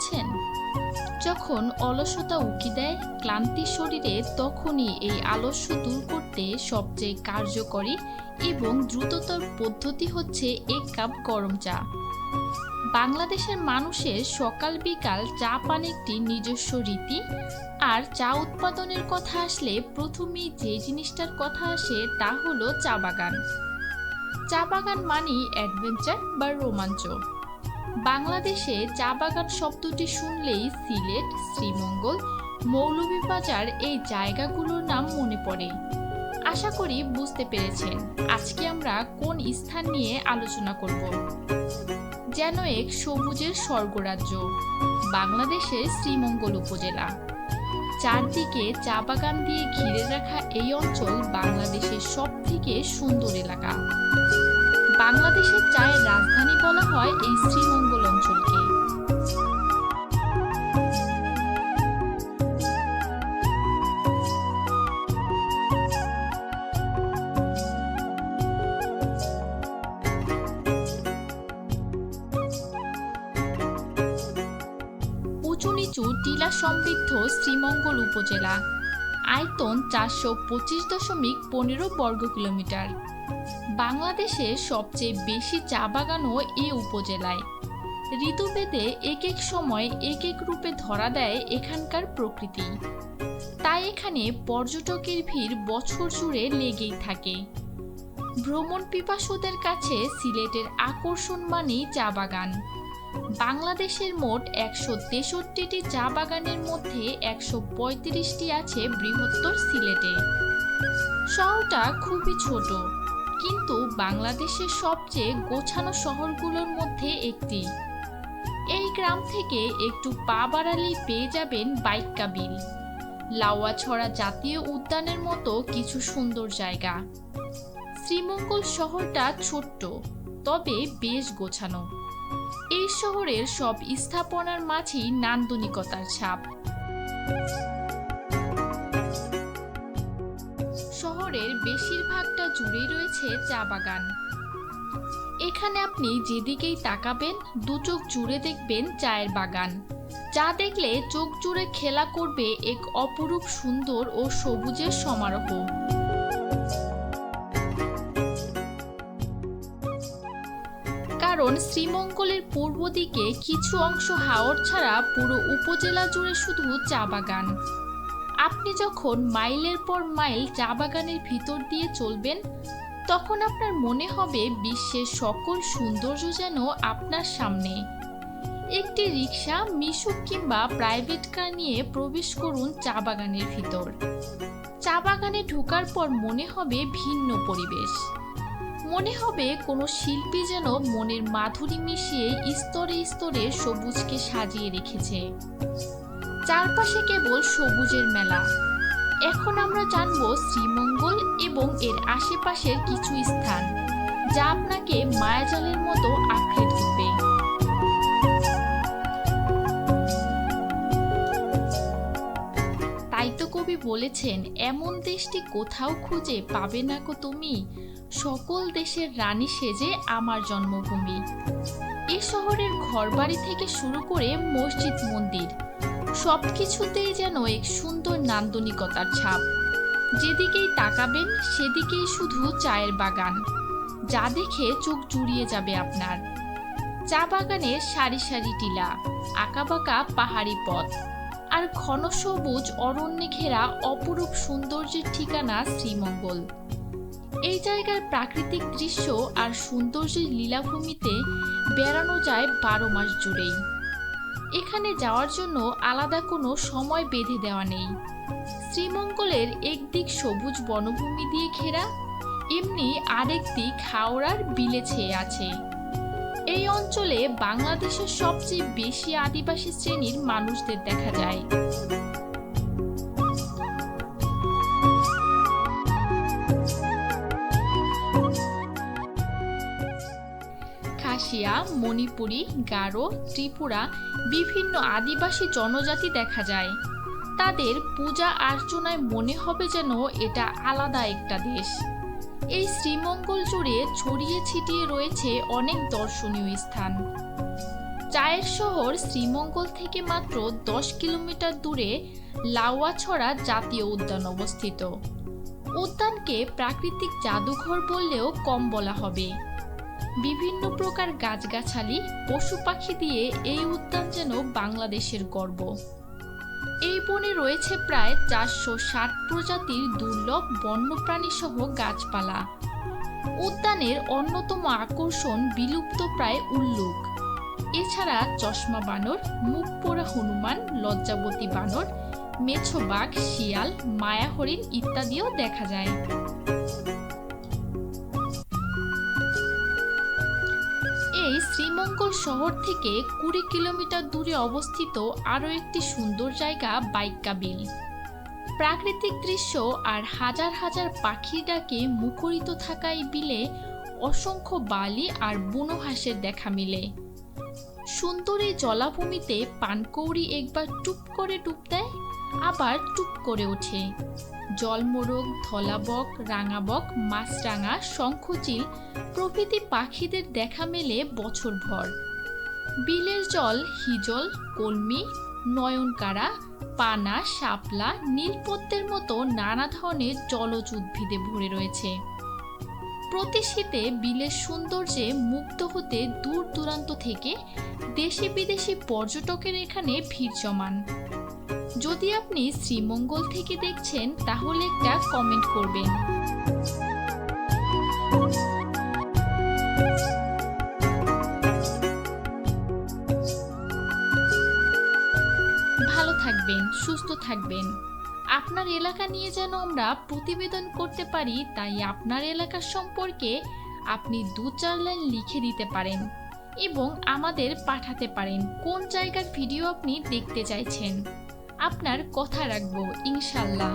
শুনেছেন? যখন অলসতা উকি দেয় ক্লান্তি শরীরে, তখনই এই আলস্য দূর করতে সবচেয়ে কার্যকরী এবং দ্রুততর পদ্ধতি হচ্ছে এক কাপ গরম চা। বাংলাদেশের মানুষের সকাল বিকাল চা পান একটি নিজস্ব রীতি। আর চা উৎপাদনের কথা আসলে প্রথমেই যে জিনিসটার কথা আসে তা হলো চা বাগান। চা বাগান মানেই অ্যাডভেঞ্চার বা রোমাঞ্চ। বাংলাদেশে চা বাগান শব্দটি শুনলেই সিলেট, শ্রীমঙ্গল, মৌলভীবাজার এই জায়গাগুলোর নাম মনে পড়ে। আশা করি বুঝতে পেরেছেন আজকে আমরা কোন স্থান নিয়ে আলোচনা করব। যেন এক সবুজের স্বর্গরাজ্য, বাংলাদেশের শ্রীমঙ্গল উপজেলা। চারদিকে চা বাগান দিয়ে ঘিরে রাখা এই অঞ্চল বাংলাদেশের সব থেকে সুন্দর এলাকা। বাংলাদেশের চায়ের রাজধানী বলা হয় এই শ্রীমঙ্গল অঞ্চলকে। উঁচু নিচু টিলা সমৃদ্ধ শ্রীমঙ্গল উপজেলা। আয়তন চারশো পঁচিশ দশমিক পনেরো বর্গ কিলোমিটার। বাংলাদেশে সবচেয়ে বেশি চা বাগানও এই উপজেলায়। ঋতুভেদে এক এক সময় এক এক রূপে ধরা দেয় এখানকার প্রকৃতি। তাই এখানে পর্যটকের ভিড় বছর জুড়ে লেগেই থাকে। ভ্রমণ পিপাসুদের কাছে সিলেটের আকর্ষণ মানেই চা বাগান। বাংলাদেশের মোট একশো তেষট্টিটি চা বাগানের মধ্যে একশো পঁয়ত্রিশটি আছে বৃহত্তর সিলেটে। শহরটা খুবই ছোট। কিন্তু বাংলাদেশের সবচেয়ে গোছানো শহরগুলোর মধ্যে একটি। এই গ্রাম থেকে একটু পা বাড়ালেই পেয়ে যাবেন বাইক্কা বিল লাউয়াছড়া জাতীয় উদ্যানের মতো কিছু সুন্দর জায়গা। শ্রীমঙ্গল শহরটা ছোট্ট, তবে বেশ গোছানো। এই শহরের সব স্থাপনার মাঝেই নান্দনিকতার ছাপ। শহরের বেশিরভাগটা জুড়েই রয়েছে চা বাগান। এখানে আপনি যেদিকেই তাকাবেন, দু চোখ জুড়ে দেখবেন চায়ের বাগান। চা দেখলে চোখ জুড়ে খেলা করবে এক অপরূপ সুন্দর ও সবুজের সমারোহ। কারণ শ্রীমঙ্গলের পূর্ব দিকে কিছু অংশ হাওর ছাড়া পুরো উপজেলা জুড়ে শুধু চা বাগান। আপনি যখন মাইলের পর মাইল চা বাগানের ভিতর দিয়ে চলবেন, তখন আপনার মনে হবে বিশ্বের সকল সৌন্দর্য যেন আপনার সামনে। একটি রিক্সা মিশুক কিংবা প্রাইভেট কার নিয়ে প্রবেশ করুন চা বাগানের ভিতর। চা বাগানে ঢোকার পর মনে হবে ভিন্ন পরিবেশ। মনে হবে কোনো শিল্পী যেন মনের মাধুরী মিশিয়ে স্তরে স্তরে সবুজকে সাজিয়ে রেখেছে। চারপাশে কেবল সবুজের মেলা। এখন আমরা জানব শ্রীমঙ্গল এবং এর আশেপাশের কিছু স্থান, যা আপনাকে মায়াজালের মতো আঁকড়ে ধরবে। তাই তো কবি বলেছেন, এমন দেশটি কোথাও খুঁজে পাবে না কো তুমি। সকল দেশের রানী সেজে আমার জন্মভূমি। এ শহরের ঘরবাড়ি থেকে শুরু করে মসজিদ, মন্দির সবকিছুতেই যেন এক সুন্দর নান্দনিকতার ছাপ। যেদিকেই তাকাবেন, সেদিকেই শুধু চায়ের বাগান। যা দেখে চোখ জুড়িয়ে যাবে আপনার। চা বাগানের সারি সারি টিলা, আঁকাবাঁকা পাহাড়ি পথ, আর ঘন সবুজ অরণ্যে ঘেরা অপরূপ সৌন্দর্যের ঠিকানা শ্রীমঙ্গল। এই জায়গার প্রাকৃতিক দৃশ্য আর সৌন্দর্যের লীলাভূমিতে বেড়ানো যায় বারো মাস জুড়েই। এখানে যাওয়ার জন্য আলাদা কোনো সময় বেঁধে দেওয়া নেই। শ্রীমঙ্গলের একদিক সবুজ বনভূমি দিয়ে ঘেরা, এমনি আরেক দিক হাওড়ার বিলে ছেয়ে আছে। এই অঞ্চলে বাংলাদেশের সবচেয়ে বেশি আদিবাসী শ্রেণির মানুষদের দেখা যায়। খাসিয়া মণিপুরী, গারো, ত্রিপুরা বিভিন্ন আদিবাসী জনজাতি দেখা যায়। তাদের পূজা আর্চনায় মনে হবে যেন এটা আলাদা একটা দেশ। এই শ্রীমঙ্গল জুড়ে ছড়িয়ে ছিটিয়ে রয়েছে অনেক দর্শনীয় স্থান। চায়ের শহর শ্রীমঙ্গল থেকে মাত্র দশ কিলোমিটার দূরে লাউয়াছড়া জাতীয় উদ্যান অবস্থিত। উদ্যানকে প্রাকৃতিক জাদুঘর বললেও কম বলা হবে। বিভিন্ন প্রকার গাছগাছালি পশু পাখি দিয়ে এই উদ্যান যেন বাংলাদেশের গর্ব। এই বনে রয়েছে প্রায় চারশো ষাট প্রজাতির দুর্লভ বন্যপ্রাণী সহ গাছপালা। উদ্যানের অন্যতম আকর্ষণ বিলুপ্ত প্রায় উল্লুক এছাড়া চশমা বানর মুখ পোড়া হনুমান, লজ্জাবতী বানর, মেছো বাঘ, শিয়াল, মায়া হরিণ ইত্যাদিও দেখা যায়। শ্রীমঙ্গল শহর থেকে কুড়ি কিলোমিটার দূরে অবস্থিত আরও একটি সুন্দর জায়গা বাইক্কা বিল প্রাকৃতিক দৃশ্য আর হাজার হাজার পাখির ডাকে মুখরিত থাকা এই বিলে অসংখ্য বালি আর বুনো হাঁসের দেখা মিলে। সুন্দর এই জলাভূমিতে পানকৌড়ি একবার টুপ করে ডুব দেয়, আবার টুপ করে ওঠে। জলমোরগ, ধলাবক, রাঙাবক, মাছরাঙা, শঙ্খচিল প্রভৃতি পাখিদের দেখা মেলে বছরভর। বিলের জল হিজল, কলমি, নয়নকারা, পানা, শাপলা, নীলপদ্মের মতো নানা ধরনের জলজ উদ্ভিদে ভরে রয়েছে। প্রতি শীতে বিলের সৌন্দর্যে মুগ্ধ হতে দূর দূরান্ত থেকে দেশি বিদেশি পর্যটকের এখানে ভিড় জমান। যদি আপনি শ্রীমঙ্গল থেকে দেখছেন, তাহলে একটা কমেন্ট করবেন। ভালো থাকবেন, সুস্থ থাকবেন। আপনার এলাকা নিয়ে যেন আমরা প্রতিবেদন করতে পারি, তাই আপনার এলাকা সম্পর্কে আপনি দু চার লাইন লিখে দিতে পারেন এবং আমাদের পাঠাতে পারেন। কোন জায়গার ভিডিও আপনি দেখতে চাইছেন? আপনার কথা রাখব ইনশাল্লাহ।